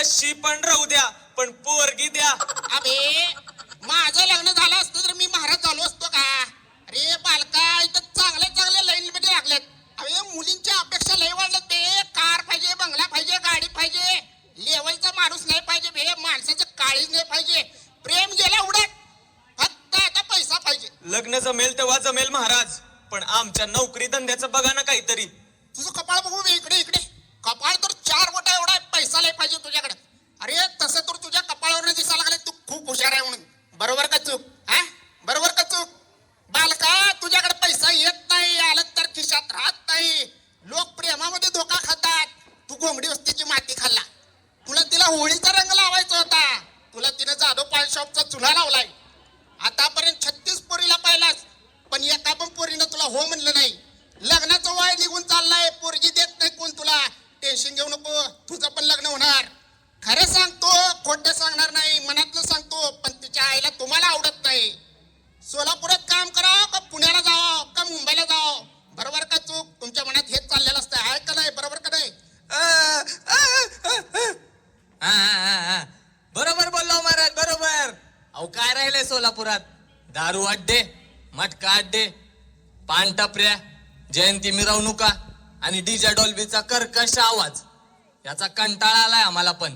कशी पण राहू द्या पण पोरगी द्या. अबे माझं लग्न झालं असतं तर मी महाराज झालो असतो का? अरे बालका इथं चांगल्या चांगल्या लाईन मध्ये लागल्यात अरे मुलींच्या अपेक्षा लय वाढल्यात बे. कार पाहिजे बंगला पाहिजे गाडी पाहिजे. लेवलचा माणूस नाही पाहिजे बे. माणसाचं काळीच नाही पाहिजे. प्रेम गेला उडत. फक्त आता पैसा पाहिजे. लग्न जमेल तेव्हा जमेल महाराज पण आमच्या नोकरी धंद्याचं बघा ना काहीतरी तुझं कपाळ बघू बे इकडे इकडे कपाळ तर चार बोटा एवढा आहे, पैसा लय पाहिजे तुझ्याकडे अरे तसं तर तुझ्या कपाळावर दिसायला लागले तू खूप हुशार आहे म्हणून बरोबर का चूक हा बरोबर का चूक बालका तुझ्याकडे पैसा येत नाही आलं तर खिशात राहत नाही लोक प्रेमामध्ये धोका खातात तू घोंगडी वस्तीची माती खाल्ला तुला तिला होळीचा रंग लावायचा होता. तुला तिने जाधव पान शॉपचा चुला लावलाय आतापर्यंत छत्तीस पोरीला पाहिलास पण एका पण पोरीनं तुला हो म्हणलं नाही लग्नाचं वय निघून चाललाय पोरगी देत नाही कोण तुला टेन्शन घेऊ नको तुझं पण लग्न होणार खरं सांगतो खोटं सांगणार नाही मनातलं सांगतो पण तिच्या आईला तुम्हाला आवडत नाही सोलापुरात काम करावं का पुण्याला जावं का मुंबईला जावं बरोबर का चूक तुमच्या मनात हेच चाललेलं असतं आहे का नाही बरोबर का नाही हा, हा, हा, हा. बरोबर बोललो महाराज बरोबर अहो काय राहिलंय सोलापुरात दारू अड्डे मटका अड्डे पान टपऱ्या जयंती मिरवणुका आणि डीजे डॉल्बीचा कर्कश आवाज. याचा कंटाळा आलाय आम्हाला पण.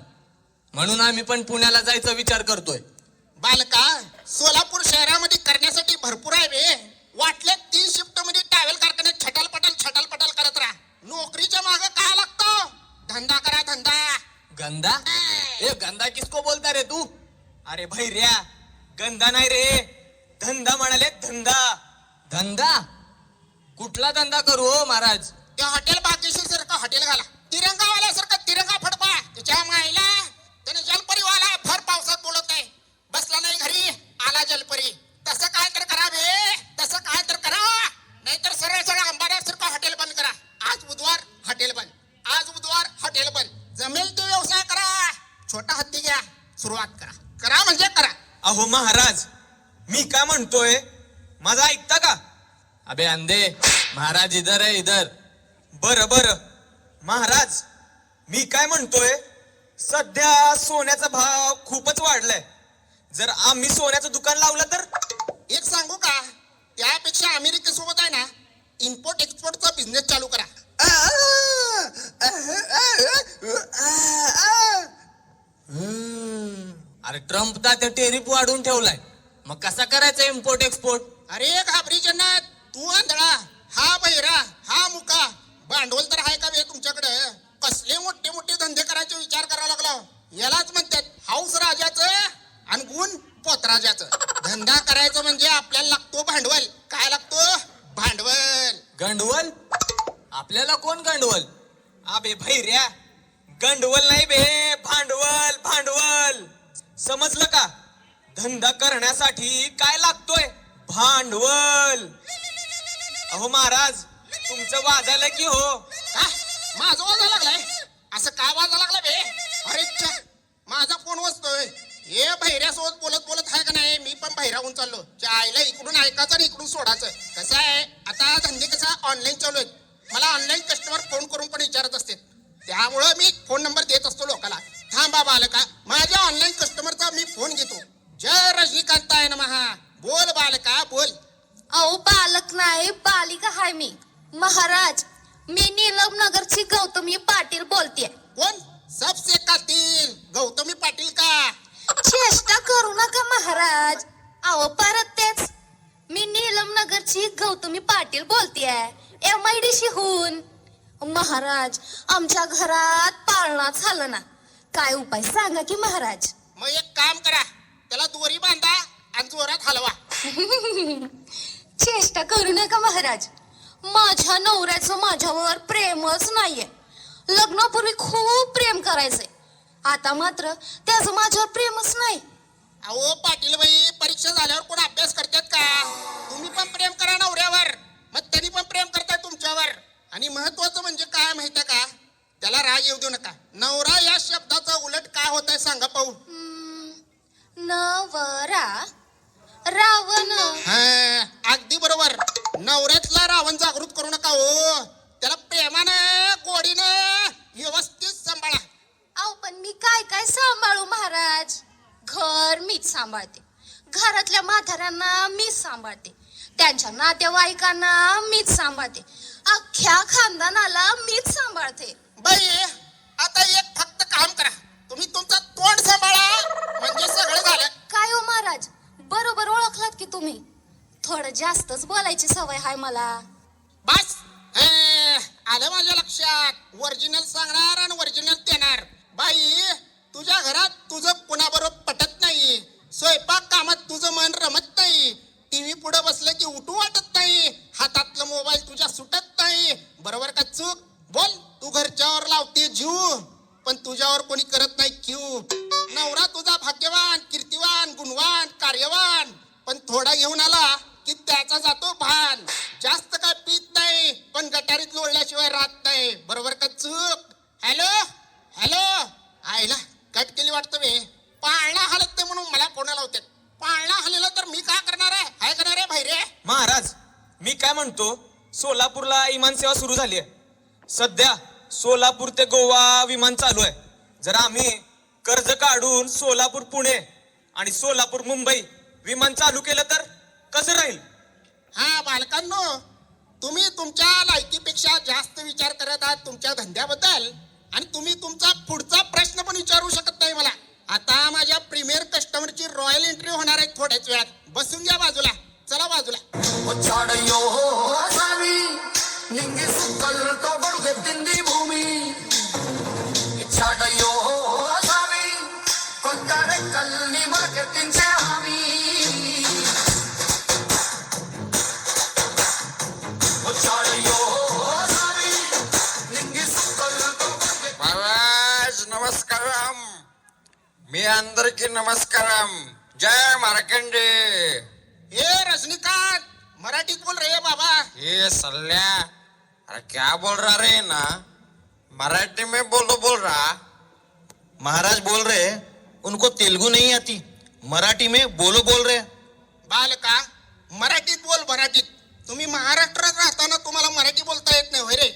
म्हणून आम्ही पण पुण्याला जायचा विचार करतोय. बालका सोलापूर शहरामध्ये करण्यासाठी भरपूर आहे बे वाटले तीन शिफ्टमध्ये ट्रॅव्हल कारखान्यात छटाल पटाल छटाल पटाल करत राहा. नोकरीच्या मागे काय लागतं? धंदा करा धंदा. गंदा? ए गंदा किसको बोलता रे तू? अरे भैर्या गंधा नाही रे. धंदा म्हणाले धंदा. धंदा? कुठला धंदा करू हो महाराज? त्या हॉटेल बागेशी सारखं हॉटेल घाला. तिरंगावाला सारखं तिरंगा फडपा त्याच्या माईला त्याने जलपरीवाला भर पावसात बोलत आहे बसला नाही घरी. आला जलपरी. तसं काय तर करा बे. तसं काय तर करा. नाहीतर सरळ सरळ अंबाड्यासारखं हॉटेल बंद करा. आज बुधवार हॉटेल बंद. आज बुधवार हॉटेल बंद. जमेल तो व्यवसाय करा. छोटा हत्ती घ्या. सुरुवात करा. करा म्हणजे करा. अहो महाराज मी काय म्हणतोय? माझं ऐकता का अबे अंधे महाराज इधर है इधर। बर बर। महाराज मी काय म्हणतोय? सध्या सोन्याचा भाव खूपच वाढलाय. जर आम्ही सोन्याचं दुकान लावलं तर? एक सांगू का? त्यापेक्षा अमेरिकेसोबत आहे ना इम्पोर्ट एक्सपोर्टचा बिझनेस चालू करा. अरे ट्रम्प त्या टेरिफ वाढवून ठेवलाय. मग कसा करायचा इम्पोर्ट एक्सपोर्ट अरे घाबरी जन्नत. तू आंधळा हा बहिरा हा मुका. भांडवल तर आहे का बे तुमच्याकडे? कसले मोठे मोठे धंदे करायचे विचार करावा लागला. यालाच म्हणतात हाऊस राजाचं आणि गुण पोतराजाचं धंदा करायचं म्हणजे आपल्याला लागतो भांडवल. काय लागतो? भांडवल. गंडवल? आपल्याला कोण गंडवल? अबे भैर्या गंडवल नाही बे भांडवल भांडवल. समजलं का? धंदा करण्यासाठी काय लागतोय? भांडवल. अहो महाराज तुमचं वाजायला की हो? का माझा वाजा लागलाय? असं का वाजा लागला बे? अरे च्छा, माझा फोन वाजतोय हे भैऱ्यासोबत बोलत बोलत आहे का नाही? मी पण भैरावून चाललो. त्या आईला इकडून ऐकायचं आणि इकडून सोडायचं. कसं आहे? आता धंदे कसा ऑनलाईन चालू आहेत. मला ऑनलाईन कस्टमर फोन करून पण विचारत असते त्यामुळं मी फोन नंबर देत असतो लोकांना थांबा बालका माझ्या ऑनलाईन कस्टमरचा मी फोन घेतो. जय रजनीकांत आहे ना महा बोल बालका बोल. अहो बालक नाही बालिका हाय मी. महाराज मी नीलम नगरची गौतमी पाटील बोलते कोण? सबसे कातील. गौतमी पाटील का? चेष्टा करू नका महाराज. अहो परत तेच. मी नीलम नगरची गौतमी पाटील बोलतेय. एम आय डी होऊन महाराज आमच्या घरात पाळणा झालं ना. काय उपाय सांगा की महाराज? मग एक काम करा. त्याला दोरी बांधा आणि जोरात हलवा. चेष्टा करू नका महाराज. माझ्या नवऱ्याचं माझ्यावर प्रेमच नाहीये. लग्नापूर्वी खूप प्रेम करायचंय आता मात्र त्याचं माझ्यावर प्रेमच नाही. अहो पाटील बाई परीक्षा झाल्यावर कोण अभ्यास करतात का? तुम्ही पण प्रेम करा नवऱ्यावर. मग त्यांनी पण प्रेम करताय तुमच्यावर. आणि महत्वाचं म्हणजे काय माहितीये का? त्याला राग येऊ देऊ नका. नवरा या शब्दाचा उलट काय होत आहे सांगा पाहू. हम्म, नवरा रावण. हा, अगदी बरोबर. नवऱ्यातला रावण जागृत करू नका हो. त्याला प्रेमानं गोडीनं व्यवस्थित सांभाळा. अहो पण मी काय काय सांभाळू महाराज? घर मीच सांभाळते. घरातल्या म्हाताऱ्यांना मीच सांभाळते. त्यांच्या नातेवाईकांना मीच सांभाळते. अख्ख्या खानदानाला मीच सांभाळते. बाई ओळखलात की तुम्ही? थोडं जास्तच बोलायची सवय हाय मला. बस! हे, आलं माझ्या लक्षात. ओरिजिनल सांगणार आणि ओरिजिनल देणार. बाई तुझ्या घरात तुझं कुणाबरोबर पटत नाही. स्वयंपाक कामात तुझं मन रमत नाही. टीव्ही पुढे बसलं की उठू वाटत नाही. हातातलं मोबाईल तुझ्या सुटत नाही. बरोबर का चूक? बोल तू घरच्यावर लावते जीव. पण तुझ्यावर कोणी करत नाही क्यू. नवरा तुझा भाग्यवान कीर्तिवान गुणवान कार्यवान. थोडा घेऊन आला की त्याचा जातो भान. जास्त काय पीत नाही पण गटारीत लोळल्याशिवाय राहत नाही. बरोबर का चूक? हॅलो? हॅलो? आईला कट केली वाटतं मी. पाळणा हलत नाही म्हणून मला कोणाला होते? पाळणा हलेला तर मी काय करणार आहे? काय करणार आहे भाई रे? महाराज मी काय म्हणतो? सोलापूरला विमान सेवा सुरू झाली आहे. सध्या सोलापूर ते गोवा विमान चालू आहे. जर आम्ही कर्ज काढून सोलापूर पुणे आणि सोलापूर मुंबई विमान चालू केलं तर कसं राहील? हा बालकांनो तुम्ही तुमच्या लायकीपेक्षा जास्त विचार करत आहात तुमच्या धंद्याबद्दल आणि तुम्ही तुमचा पुढचा प्रश्न पण विचारू शकत नाही मला. आता माझ्या प्रीमियर कस्टमरची रॉयल एंट्री होणार आहे थोड्याच वेळात. बसून घ्या बाजूला. चला बाजूला. मी అందరికి నమస్కారం जय मार्कंडे ए रजनीकांत मराठीत बोल रे बाबा ये सल्ल्या अरे क्या बोल रहा रे ना मराठी में बोलो बोल रहा महाराज बोल रहे हैं, उनको तेलुगु नहीं आती मराठी में बोलो बोल रहे हैं। बालका मराठीत बोल मराठीत तुम्ही महाराष्ट्रात राहताना तुम्हाला मराठी बोलता येत नाही होय रे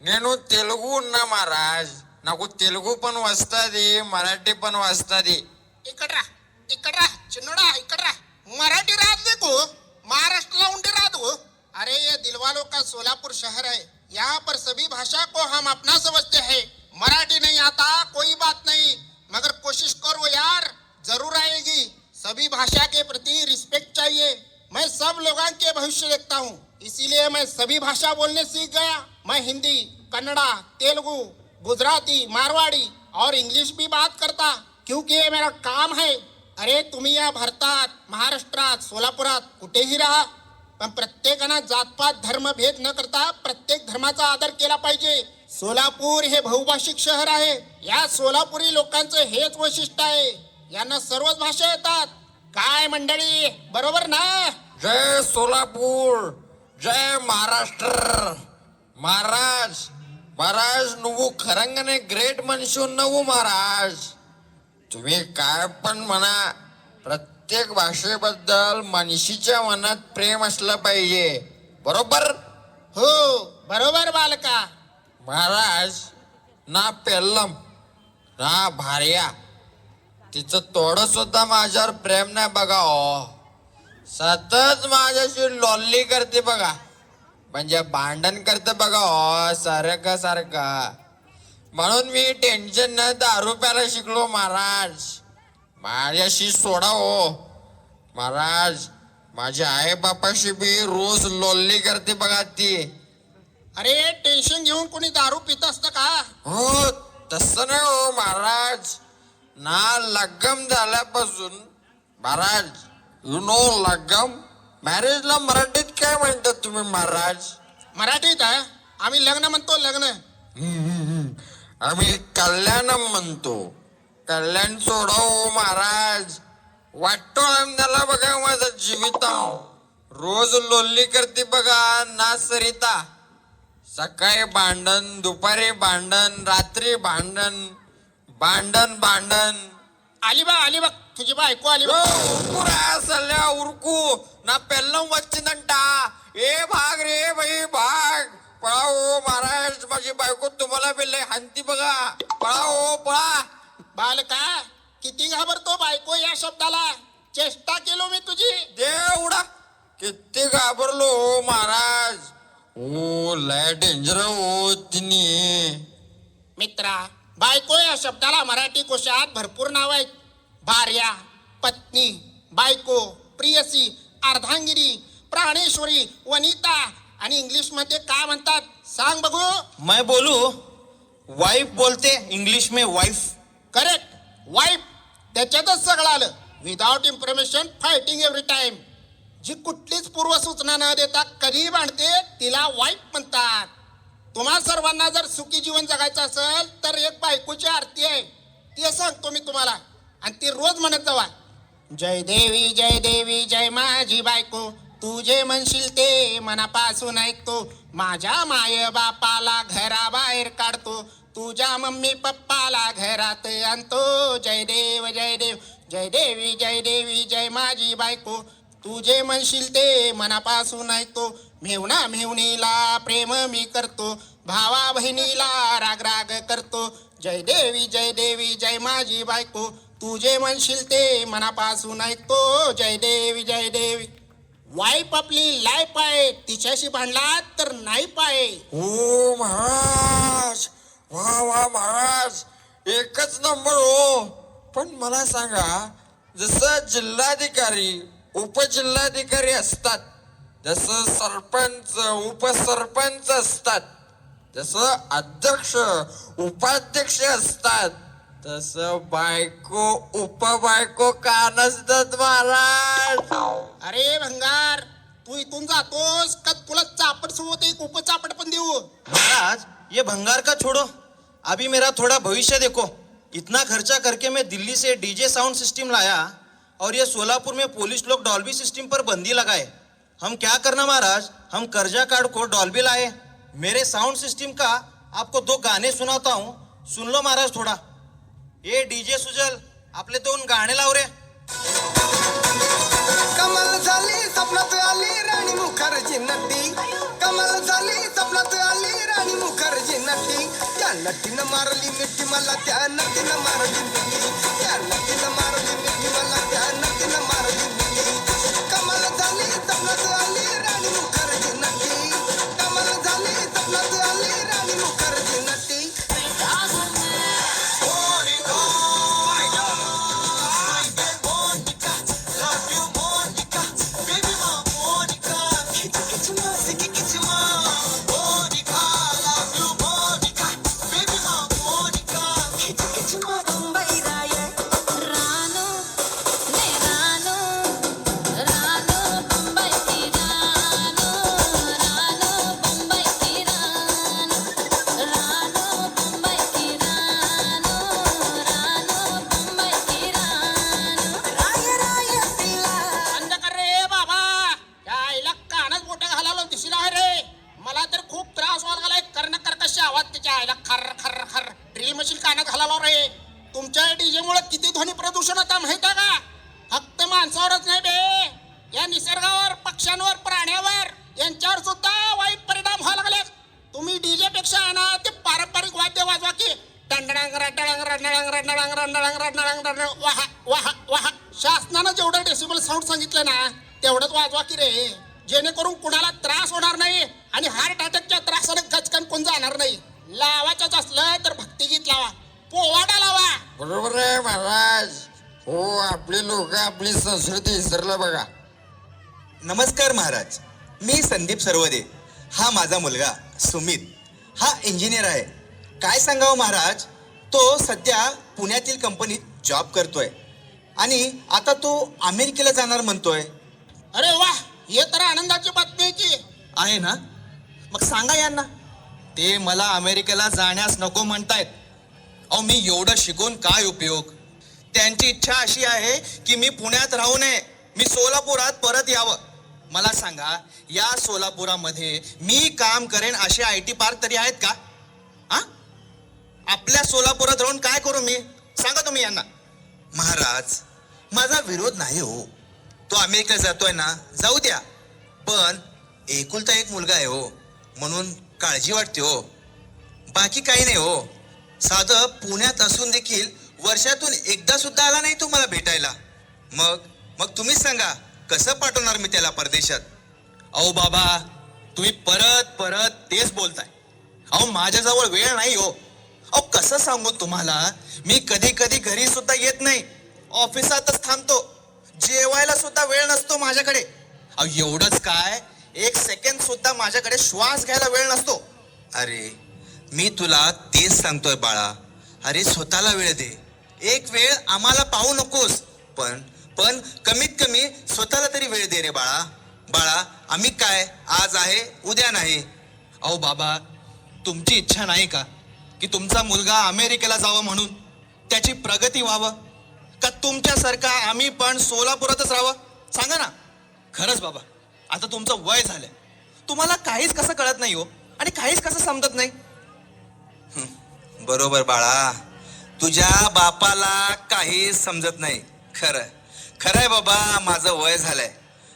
నేను తెలుగు ఉన్నా మహారాజ్ నాకు తెలుగు పని వస్తుంది మరాఠీ పని వస్తుంది इकड राह इकड राह चिन्नोडा इकड राह मराठी राहत नाही तू महाराष्ट्रला उंडी राहत हो अरे ये दिलवालों का सोलापुर शहर है यहाँ पर सभी भाषा को हम अपना समझते हैं मराठी नहीं आता कोई बात नहीं मगर कोशिश करो यार जरूर आएगी सभी भाषा के प्रति रिस्पेक्ट चाहिए मैं सब लोगों के भविष्य देखता हूँ इसीलिए मैं सभी भाषा बोलने सीख गया मैं हिंदी कन्नड़ा तेलुगु गुजराती मारवाड़ी और इंग्लिश भी बात करता क्योंकि ये मेरा काम है। अरे तुम्ही या भारतात महाराष्ट्रात सोलापुरात कुठेही राहा पण प्रत्येकानं जातपात धर्मभेद न करता प्रत्येक धर्माचा आदर केला पाहिजे. सोलापूर हे बहुभाषिक शहर आहे. या सोलापुरी लोकांचं हेच वैशिष्ट्य आहे. यांना सर्वच भाषा येतात. काय मंडळी बरोबर ना? जय सोलापूर जय महाराष्ट्र. महाराज महाराज నువ్వు खरंगाने ग्रेट मनुष्य नव्हू महाराज तुम्ही काय पण म्हणा प्रत्येक भाषेबद्दल मनीषीच्या मनात प्रेम असलं पाहिजे बरोबर हो बरोबर बालका महाराज ना पेल्लम ना भार्या तिचं तोडं सुद्धा माझ्यावर प्रेम नाही बघा हो सतत माझ्याशी लॉल्ली करते बघा म्हणजे भांडण करते बघा हो सारखं सारखं. म्हणून मी टेन्शन न दारू प्यायला शिकलो महाराज. माझ्याशी सोडा हो. महाराज माझ्या आई बापाशी बी रोज लोल्ली करते बघा ती. अरे टेन्शन घेऊन कोणी दारू पित असतं का? हो तसं नाही हो महाराज. ना लग्गम झाल्यापासून महाराज यु नो लग्गम मॅरेजला मराठीत काय म्हणतात तुम्ही महाराज? मराठीत आहे. आम्ही लग्न म्हणतो लग्न. आम्ही कल्याण म्हणतो. कल्याण सोडव महाराज. वाटतो आमदाला बघा माझा जीवित रोज लोल्ली करते बघा ना सरिता सकाळी भांडण दुपारी भांडण रात्री भांडण भांडण भांडण. आली बा आली बघ तुझी बायको आली बघ पुरा सल्ल्या उरकू ना पेल्लम వచ్చిందంట ए भाग रे बाई भाग पळा हो महाराज माझी बायको तुम्हाला बेल्ले हानती बघा पळा हो पळा बालका किती घाबरतो बायको या शब्दाला चेष्टा केलो मी तुझी देवडा किती घाबरलो हो महाराज ओ लय डेंजर हो तिने मित्रा बायको या शब्दाला मराठी कोशात भरपूर नाव आहेत भार्या पत्नी बायको प्रियसी अर्धांगिरी प्राणेश्वरी वनिता आणि इंग्लिशमध्ये काय म्हणतात? सांग बघू. मैं बोलू? वाइफ बोलते इंग्लिश में वाइफ करेक्ट वाईफ त्याच्यातच सगळं आलं. Without information fighting every time जी कुठलीच पूर्व सूचना न देता कधी भांडते तिला वाईफ म्हणतात. तुम्हा सर्वांना जर सुखी जीवन जगायचं असेल तर एक बायकोची आरती आहे. ती सांगतो मी तुम्हाला. आणि ती रोज म्हणत जावा जय देवी जय देवी जय माझी बायको तू जे म्हणशील ते मनापासून ऐकतो. माझ्या माय बापाला घराबाहेर काढतो तुझ्या मम्मी पप्पाला घरात आणतो. जय देव जय देव जय देवी जय देवी जय माझी बायको तू जे म्हणशील ते मनापासून ऐकतो. मेवणा मेवणीला प्रेम मी करतो भावा बहिणीला राग राग करतो. जय देवी जय देवी जय माझी बायको तू जे म्हणशील ते मनापासून ऐकतो. जय देवी जय देवी. वाईफ आपली लाईफ आहे. तिच्याशी भांडला तर नाही पाय. ओ महाराज. वा वा महाराज. एकच नंबर हो. पण मला सांगा जसं जिल्हाधिकारी उपजिल्हाधिकारी असतात जसं सरपंच उपसरपंच असतात जसं अध्यक्ष उपाध्यक्ष असतात तसं बायको उपबायको का नसतात महाराज. अरे भंगार तू इथून जातोस का तुला चापट सोबत एक उपचापट पण देऊ महाराज ये भंगार का छोड़ो? अभी मेरा थोड़ा भविष्य देखो. इतना खर्चा करके मैं दिल्ली से डीजे साउंड सिस्टम लाया और ये सोलापुर में पुलिस लोग डॉल्बी सिस्टम पर बंदी लगाए। हम क्या करना महाराज? हम कर्जा कार्ड को डॉल्बी लाए। मेरे साउंड सिस्टम का आपको दो गाने सुनाता हूँ। सुन लो महाराज थोड़ा। ये डीजे सुजल आपले दोन गाणे लाव रे. कमल झाली सपनात आली राणी मुखर्जी नटी. कमल झाली सपनात आली राणी मुखर्जी नटी. त्या नटीनं मारली मिठी मला त्या नटीनं मारली मिठी. त्या नटीनं मारली मिठी मला त्या नटीनं खर खर खर. ड्रिल मशीन कानात घालावा रे. तुमच्या डीजे मुळे किती ध्वनी प्रदूषण होता माहीत आहे का? फक्त माणसावरच नाही बे. या निसर्गावर पक्ष्यांवर प्राण्यावर यांच्यावर सुद्धा वाईट परिणाम व्हायला लागले तुम्ही डीजे पेक्षा आणा ना ते पारंपरिक वाद्य वाजवा की टंडडांग रडडांग रडडांग रडडांग रडडांग रडडांग रडडांग वाहा वाहा वाहा. शासनानं जेवढं डेसिबल साऊंड सांगितलं ना तेवढंच वाजवा की रे. जेणेकरून कुणाला त्रास होणार नाही आणि हार्ट अटॅकच्या त्रासानं गचकन कोण जाणार नाही. लावायचंच असलं तर भक्तिगीत लावा. पोवाडा लावा. बरोबर आहे महाराज. हो आपली लोक आपली संस्कृती विसरलं बघा. नमस्कार महाराज. मी संदीप सरवदे. हा माझा मुलगा सुमित. हा इंजिनियर आहे. काय सांगावं महाराज? तो सध्या पुण्यातील कंपनीत जॉब करतोय. आणि आता तो अमेरिकेला जाणार म्हणतोय. अरे वा हे तर आनंदाची बातमी आहे की. आहे ना? मग सांगा यांना. ते मला अमेरिकेला जाण्यास नको म्हणतायत. अहो मी एवढं शिकून काय उपयोग? त्यांची इच्छा अशी आहे की मी पुण्यात राहू नये. मी सोलापुरात परत यावं. मला सांगा या सोलापुरामध्ये मी काम करेन असे आय टी पार्क तरी आहेत का? हा आपल्या सोलापुरात राहून काय करू मी? सांगा तुम्ही यांना. महाराज माझा विरोध नाही हो. तो अमेरिकेला जातोय ना जाऊ द्या. पण एकुलता एक मुलगा आहे हो. म्हणून काळजी वाटते हो. बाकी काही नाही हो. साधं पुण्यात असून देखील वर्षातून एकदा सुद्धा आला नाही तुम्हाला भेटायला. मग मग तुम्हीच सांगा कसं पाठवणार मी त्याला परदेशात? अहो बाबा तुम्ही परत परत तेच बोलताय. अहो माझ्याजवळ वेळ नाही हो. अहो कसं सांगू तुम्हाला मी कधी कधी घरी सुद्धा येत नाही. ऑफिसातच थांबतो. जेवायला सुद्धा वेळ नसतो माझ्याकडे. अहो एवढंच काय? एक सेकंड सुद्धा माझ्याकडे श्वास घ्यायला वेळ नसतो. अरे मी तुला तेच सांगतोय बाळा. अरे स्वतःला वेळ दे. एक वेळ आम्हाला पाहू नकोस. पण पण कमीत कमी स्वतःला तरी वेळ दे रे बाळा. बाळा आम्ही काय? आज आहे उद्या नाही. अहो बाबा तुमची इच्छा नाही का? की तुमचा मुलगा अमेरिकेला जावा म्हणून? त्याची प्रगती व्हावं? का तुमच्यासारखा आम्ही पण सोलापुरातच राहावं? सांगा ना. खरंच बाबा. आता तुमचं वय झालंय. तुम्हाला काहीच कसं कळत नाही हो आणि काहीच कसं समजत नाही. बरोबर बाळा. तुझ्या बापाला काही समजत नाही. खरं. खरंय बाबा माझं वय झालंय.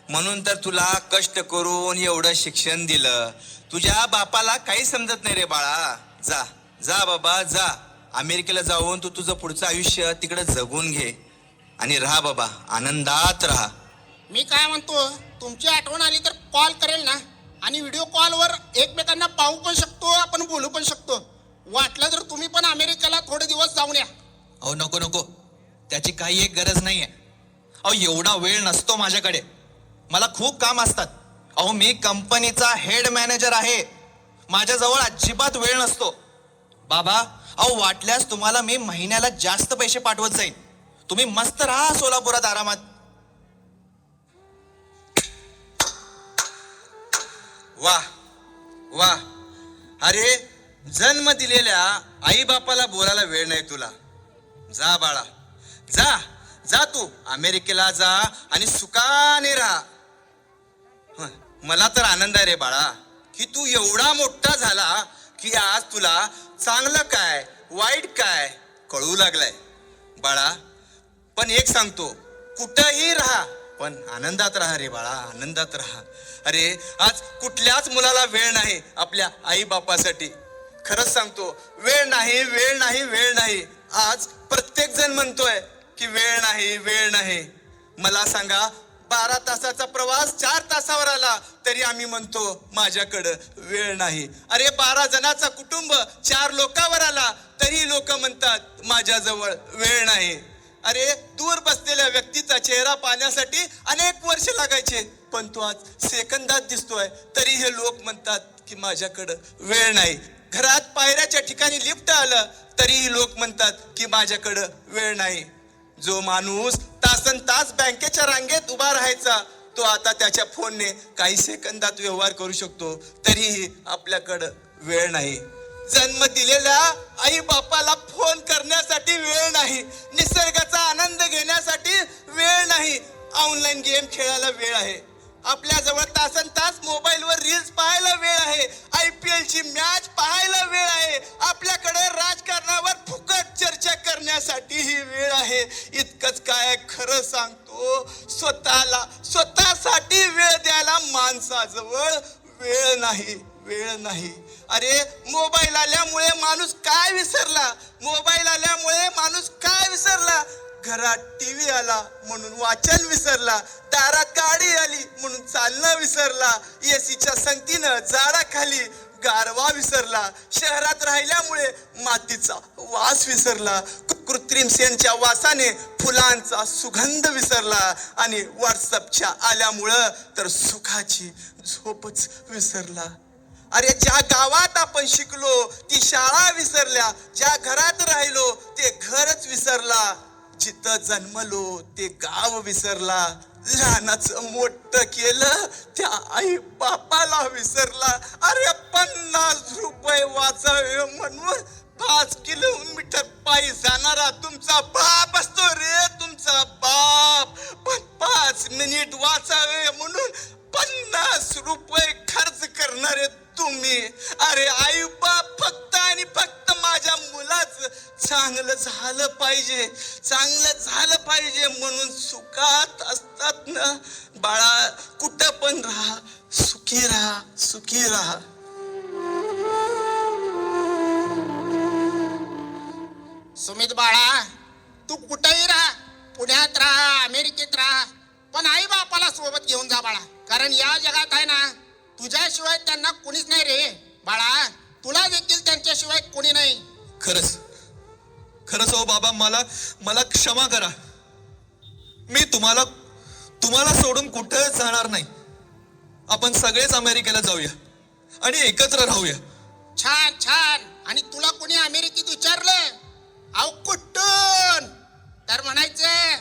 म्हणून तर तुला कष्ट करून एवढं शिक्षण दिलं. तुझ्या बापाला काही समजत नाही रे बाळा. जा जा बाबा जा. अमेरिकेला जाऊन तू तुझं पुढचं आयुष्य तिकडे जगून घे. आणि राहा बाबा आनंदात राहा. मी काय म्हणतो? तुमची आठवण आली तर कॉल करेल ना. आणि व्हिडिओ कॉलवर एकमेकांना पाहू पण शकतो आपण बोलू पण शकतो. वाटलं तर तुम्ही पण अमेरिकेला थोडे दिवस जाऊन या. अहो नको नको. त्याची काही एक गरज नाही आहे अहो एवढा वेळ नसतो माझ्याकडे. मला खूप काम असतात. अहो मी कंपनीचा हेड मॅनेजर आहे. माझ्याजवळ अजिबात वेळ नसतो. बाबा अहो वाटल्यास तुम्हाला मी महिन्याला जास्त पैसे पाठवत जाईन. तुम्ही मस्त राहा सोलापुरात आरामात. वा वा. अरे जन्म दिलेल्या आईबापाला बोलायला वेळ नाही तुला. जा बाळा जा जा तू. अमेरिकेला जा आणि सुखाने राहा. मला तर आनंद आहे रे बाळा की तू एवढा मोठा झाला की आज तुला चांगलं काय वाईट काय कळू लागलाय. बाळा पण एक सांगतो कुठंही राहा. पण आनंदात राहा रे बाळा आनंदात राहा. अरे आज कुठल्याच मुलाला वेळ नाही आपल्या आई बापासाठी खरंच सांगतो वेळ नाही वेळ नाही वेळ नाही. आज प्रत्येक जण म्हणतोय की वेळ नाही वेळ नाही. मला सांगा बारा तासाचा प्रवास चार तासावर आला तरी आम्ही म्हणतो माझ्याकडं वेळ नाही. अरे बारा जणाचा कुटुंब चार लोकावर आला तरी लोक म्हणतात माझ्याजवळ वेळ नाही. अरे दूर बसलेल्या व्यक्तीचा चेहरा पाहण्यासाठी अनेक वर्ष लागायचे. पण तो आज सेकंदात दिसतोय. तरी हे लोक म्हणतात की माझ्याकडं वेळ नाही. घरात पायऱ्याच्या ठिकाणी लिफ्ट आलं तरीही लोक म्हणतात की माझ्याकडं वेळ नाही. जो माणूस तासन तास बँकेच्या रांगेत उभा राहायचा तो आता त्याच्या फोनने काही सेकंदात व्यवहार करू शकतो. तरीही आपल्याकडं वेळ नाही. जन्म दिलेल्या आई बापाला फोन करण्यासाठी वेळ नाही. निसर्गाचा आनंद घेण्यासाठी वेळ नाही. ऑनलाईन गेम खेळायला वेळ आहे. आपल्या जवळ तासन तास मोबाईलवर रील्स पाहायला वेळ आहे. आय पी विसरला. कृत्रिम सेनच्या वासाने फुलांचा सुगंध विसरला आणि व्हॉट्सअपच्या आल्यामुळं तर सुखाची झोपच विसरला. अरे ज्या गावात आपण शिकलो ती शाळा विसरल्या. ज्या घरात राहिलो ते घरच विसरला. जिथं जन्मलो ते गाव विसरला. लहानाचं मोठं केलं त्या आई बापाला विसरला. अरे पन्नास रुपये वाचावे म्हणून पाच किलोमीटर पायी जाणारा तुमचा बाप असतो रे तुमचा बाप. पण पाच मिनिट वाचावे म्हणून पन्नास रुपये खर्च करणारे तुम्ही. अरे आई बाप फक्त आणि फक्त माझ्या मुलाचं चांगलं झालं पाहिजे. चांगलं झालं पाहिजे म्हणून सुखात असतात ना. बाळा कुठं पण राहा सुखी राहा सुखी राहा. सुमित बाळा तू कुठेही राहा पुण्यात राहा अमेरिकेत राहा पण आई बापाला सोबत घेऊन जा बाळा. कारण या जगात आहे ना तुझ्याशिवाय त्यांना कुणीच नाही रे. बाळा तुला देखील त्यांच्याशिवाय कुणी नाही. खरंच खरंच हो बाबा मला मला क्षमा करा. मी तुम्हाला तुम्हाला सोडून कुठेच जाणार नाही. आपण सगळेच अमेरिकेला जाऊया आणि एकत्र राहूया. छान छान. आणि तुला कोणी अमेरिकेत विचारलं? आऊ कुठून? तर म्हणायचं